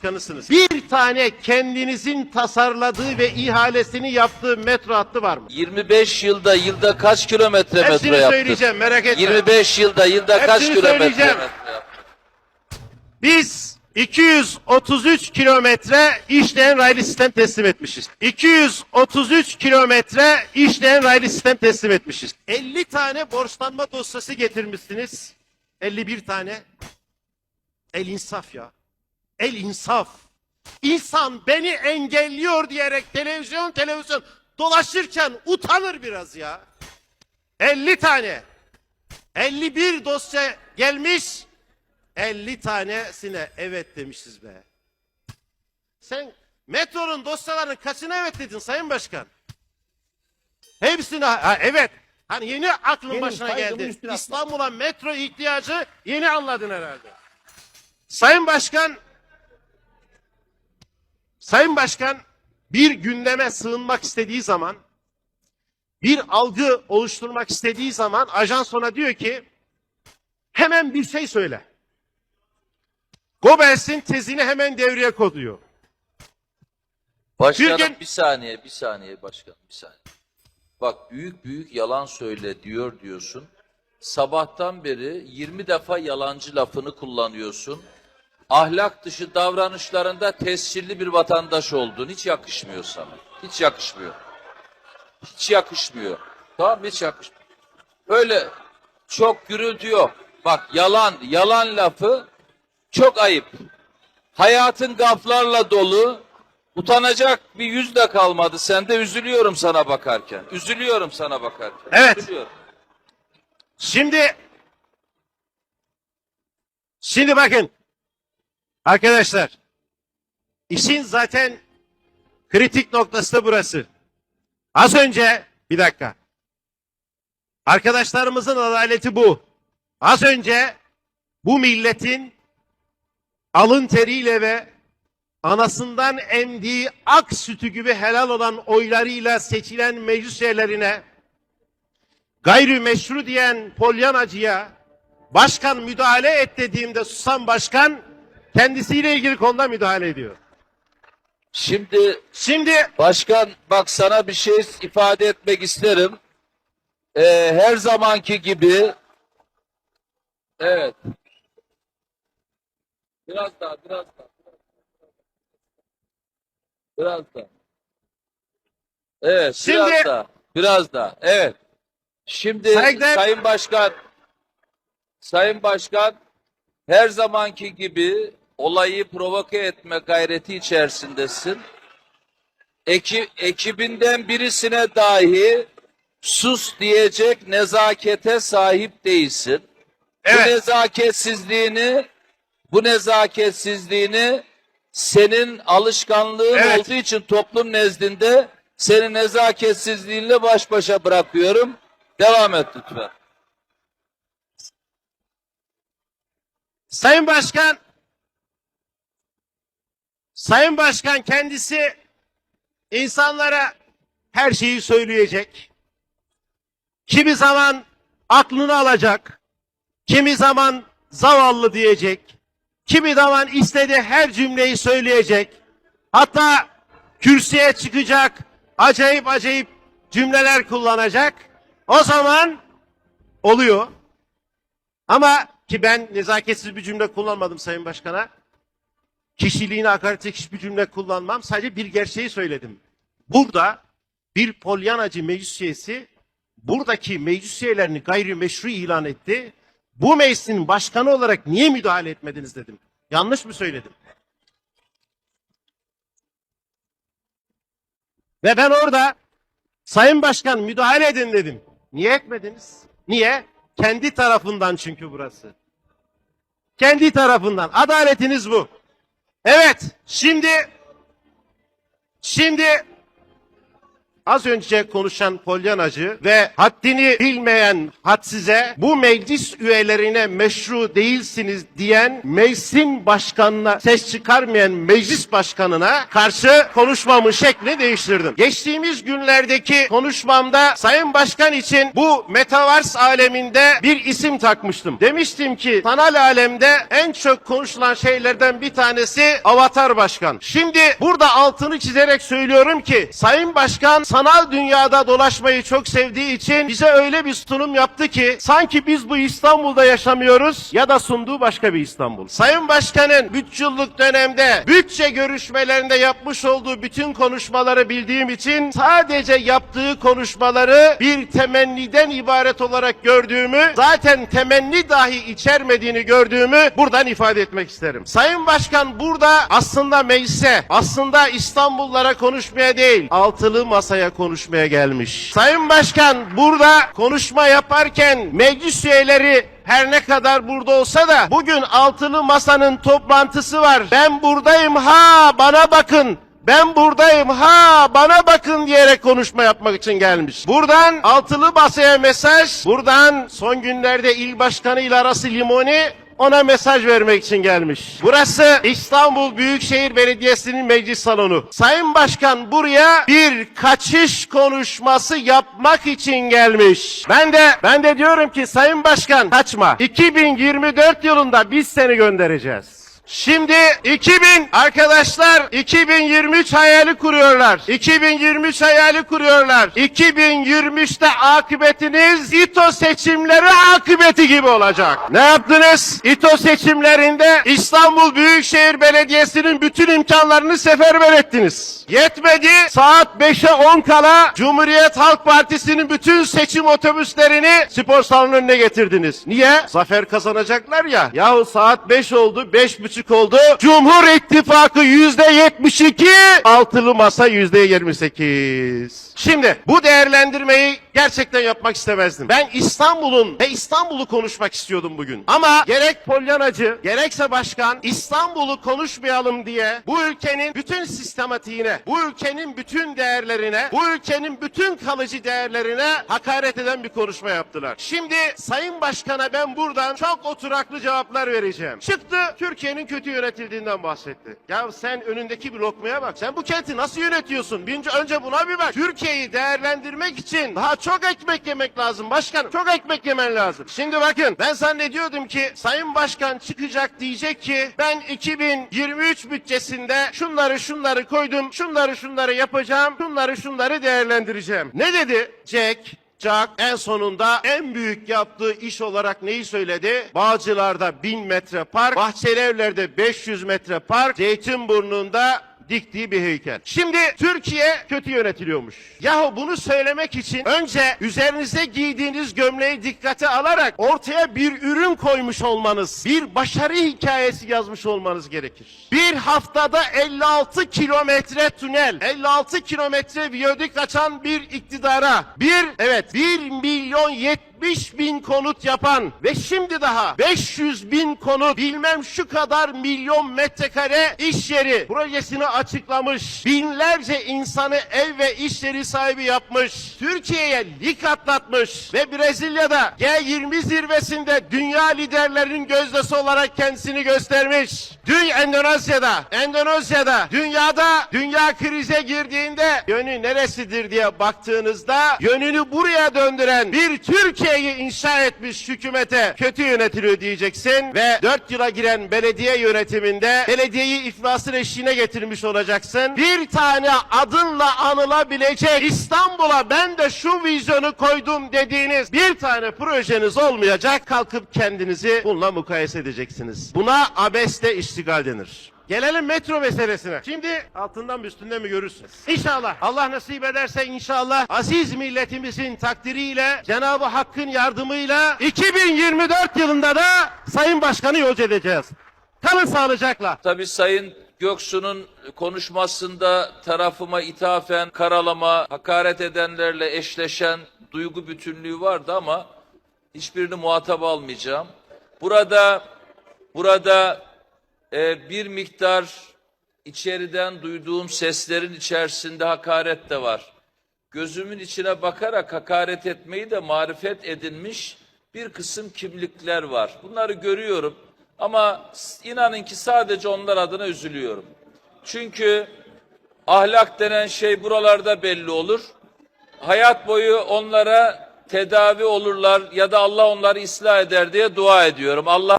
Başkanısınız. Bir tane kendinizin tasarladığı ve ihalesini yaptığı metro hattı var mı? 25 yılda yılda kaç kilometre metro Hepsini yaptık? söyleyeceğim merak etme. 25 yılda yılda kaç Hepsini kilometre söyleyeceğim. metro yaptık? Biz 233 kilometre işleyen raylı sistem teslim etmişiz. 233 kilometre işleyen raylı sistem teslim etmişiz. 50 tane borçlanma dosyası getirmişsiniz. 51 tane. El insaf ya. El insaf. İnsan beni engelliyor diyerek televizyon televizyon dolaşırken utanır biraz ya. 50 tane. 51 dosya gelmiş. 50 tanesine evet demişiz be. Sen metronun dosyalarının kaçına evet dedin Sayın Başkan? Hepsine ha, evet. Hani yeni aklın Benim başına geldi. İstanbul'a metro ihtiyacı yeni anladın herhalde. Sayın Başkan Sayın Başkan bir gündeme sığınmak istediği zaman bir algı oluşturmak istediği zaman ajans ona diyor ki hemen bir şey söyle. Goebbels'in tezini hemen devreye koyuyor. Başkanım Bir gün- bir saniye, bir saniye başkanım, bir saniye. Bak büyük büyük yalan söyle diyor diyorsun. Sabahtan beri 20 defa yalancı lafını kullanıyorsun. Ahlak dışı davranışlarında tescilli bir vatandaş oldun. Hiç yakışmıyor sana. Hiç yakışmıyor. Hiç yakışmıyor. Tamam hiç yakışmıyor. Öyle çok gürültü yok. Bak yalan, yalan lafı çok ayıp. Hayatın gaflarla dolu. Utanacak bir yüz de kalmadı sende. Üzülüyorum sana bakarken. Üzülüyorum sana bakarken. Evet. Üzülüyorum. Şimdi şimdi bakın arkadaşlar işin zaten kritik noktası da burası. Az önce bir dakika. Arkadaşlarımızın adaleti bu. Az önce bu milletin alın teriyle ve anasından emdiği ak sütü gibi helal olan oylarıyla seçilen meclis üyelerine gayrimeşru diyen polyanacıya başkan müdahale et dediğimde susan başkan kendisiyle ilgili konuda müdahale ediyor. Şimdi Şimdi başkan bak sana bir şey ifade etmek isterim. Ee, her zamanki gibi evet. Biraz daha, biraz daha. Biraz daha. Evet, Şimdi- biraz daha. Biraz daha. Evet. Şimdi Saygıdeğer- Sayın Başkan Sayın Başkan her zamanki gibi olayı provoke etme gayreti içerisindesin. Eki, ekibinden birisine dahi sus diyecek nezakete sahip değilsin. Evet. Bu nezaketsizliğini bu nezaketsizliğini senin alışkanlığın Evet. olduğu için toplum nezdinde seni nezaketsizliğinle baş başa bırakıyorum. Devam et lütfen. Sayın Başkan Sayın Başkan kendisi insanlara her şeyi söyleyecek. Kimi zaman aklını alacak. Kimi zaman zavallı diyecek. Kimi zaman istediği her cümleyi söyleyecek. Hatta kürsüye çıkacak. Acayip acayip cümleler kullanacak. O zaman oluyor. Ama ki ben nezaketsiz bir cümle kullanmadım Sayın Başkan'a. Kişiliğine hakaret edecek hiçbir cümle kullanmam. Sadece bir gerçeği söyledim. Burada bir polyanacı meclis üyesi buradaki meclis üyelerini gayrimeşru ilan etti. Bu meclisin başkanı olarak niye müdahale etmediniz dedim. Yanlış mı söyledim? Ve ben orada Sayın Başkan müdahale edin dedim. Niye etmediniz? Niye? Kendi tarafından çünkü burası. Kendi tarafından. Adaletiniz bu. Evet. Şimdi şimdi az önce konuşan polyanacı ve haddini bilmeyen hadsize bu meclis üyelerine meşru değilsiniz diyen meclisin başkanına ses çıkarmayan meclis başkanına karşı konuşmamın şeklini değiştirdim. Geçtiğimiz günlerdeki konuşmamda Sayın Başkan için bu Metaverse aleminde bir isim takmıştım. Demiştim ki sanal alemde en çok konuşulan şeylerden bir tanesi Avatar Başkan. Şimdi burada altını çizerek söylüyorum ki Sayın Başkan sanal dünyada dolaşmayı çok sevdiği için bize öyle bir sunum yaptı ki sanki biz bu İstanbul'da yaşamıyoruz ya da sunduğu başka bir İstanbul. Sayın Başkan'ın 3 yıllık dönemde bütçe görüşmelerinde yapmış olduğu bütün konuşmaları bildiğim için sadece yaptığı konuşmaları bir temenniden ibaret olarak gördüğümü zaten temenni dahi içermediğini gördüğümü buradan ifade etmek isterim. Sayın Başkan burada aslında meclise, aslında İstanbullara konuşmaya değil, altılı masaya konuşmaya gelmiş. Sayın Başkan burada konuşma yaparken meclis üyeleri her ne kadar burada olsa da bugün altılı masanın toplantısı var. Ben buradayım ha bana bakın. Ben buradayım ha bana bakın diyerek konuşma yapmak için gelmiş. Buradan altılı masaya mesaj, buradan son günlerde il başkanı ile arası limoni ona mesaj vermek için gelmiş. Burası İstanbul Büyükşehir Belediyesi'nin meclis salonu. Sayın Başkan buraya bir kaçış konuşması yapmak için gelmiş. Ben de ben de diyorum ki Sayın Başkan kaçma. 2024 yılında biz seni göndereceğiz. Şimdi 2000 arkadaşlar 2023 hayali kuruyorlar. 2023 hayali kuruyorlar. 2023'te akıbetiniz İTO seçimleri akıbeti gibi olacak. Ne yaptınız? İTO seçimlerinde İstanbul Büyükşehir Belediyesi'nin bütün imkanlarını seferber ettiniz. Yetmedi saat 5'e 10 kala Cumhuriyet Halk Partisi'nin bütün seçim otobüslerini spor salonunun önüne getirdiniz. Niye? Zafer kazanacaklar ya. Yahu saat 5 oldu, 5.30 oldu. Cumhur İttifakı yüzde 72, altılı masa yüzde 28. Şimdi bu değerlendirmeyi gerçekten yapmak istemezdim. Ben İstanbul'un ve İstanbul'u konuşmak istiyordum bugün. Ama gerek polyanacı, gerekse başkan İstanbul'u konuşmayalım diye bu ülkenin bütün sistematiğine, bu ülkenin bütün değerlerine, bu ülkenin bütün kalıcı değerlerine hakaret eden bir konuşma yaptılar. Şimdi Sayın Başkan'a ben buradan çok oturaklı cevaplar vereceğim. Çıktı Türkiye'nin kötü yönetildiğinden bahsetti. Ya sen önündeki bir lokmaya bak. Sen bu kenti nasıl yönetiyorsun? Bir önce, önce buna bir bak. Türkiye'yi değerlendirmek için daha çok ekmek yemek lazım başkanım. Çok ekmek yemen lazım. Şimdi bakın ben zannediyordum ki Sayın Başkan çıkacak diyecek ki ben 2023 bütçesinde şunları şunları koydum, şunları şunları yapacağım, şunları şunları değerlendireceğim. Ne dedi Jack? Jack en sonunda en büyük yaptığı iş olarak neyi söyledi? Bağcılar'da 1000 metre park, Bahçelievler'de 500 metre park, Zeytinburnu'nda diktiği bir heykel. Şimdi Türkiye kötü yönetiliyormuş. Yahu bunu söylemek için önce üzerinize giydiğiniz gömleği dikkate alarak ortaya bir ürün koymuş olmanız, bir başarı hikayesi yazmış olmanız gerekir. Bir haftada 56 kilometre tünel, 56 kilometre viyadük açan bir iktidara, bir evet 1 milyon 70 bin konut yapan ve şimdi daha 500 bin konut bilmem şu kadar milyon metrekare iş yeri projesini açıklamış. Binlerce insanı ev ve iş yeri sahibi yapmış. Türkiye'ye lig atlatmış ve Brezilya'da G20 zirvesinde dünya liderlerinin gözdesi olarak kendisini göstermiş. Dün Endonezya'da, Endonezya'da dünyada dünya krize girdiğinde yönü neresidir diye baktığınızda yönünü buraya döndüren bir Türkiye'yi inşa etmiş hükümete kötü yönetiliyor diyeceksin ve 4 yıla giren belediye yönetiminde belediyeyi iflasın eşiğine getirmiş olacaksın. Bir tane adınla anılabilecek İstanbul'a ben de şu vizyonu koydum dediğiniz bir tane projeniz olmayacak. Kalkıp kendinizi bununla mukayese edeceksiniz. Buna abesle iştigal denir. Gelelim metro meselesine. Şimdi altından üstünden mi görürsünüz? İnşallah. Allah nasip ederse inşallah aziz milletimizin takdiriyle Cenab-ı Hakk'ın yardımıyla 2024 yılında da Sayın Başkan'ı yolcu edeceğiz. Kalın sağlıcakla. Tabii Sayın Göksu'nun konuşmasında tarafıma ithafen karalama, hakaret edenlerle eşleşen duygu bütünlüğü vardı ama hiçbirini muhatap almayacağım. Burada burada e, bir miktar içeriden duyduğum seslerin içerisinde hakaret de var. gözümün içine bakarak hakaret etmeyi de marifet edinmiş bir kısım kimlikler var. Bunları görüyorum ama inanın ki sadece onlar adına üzülüyorum. Çünkü ahlak denen şey buralarda belli olur. Hayat boyu onlara tedavi olurlar ya da Allah onları ıslah eder diye dua ediyorum. Allah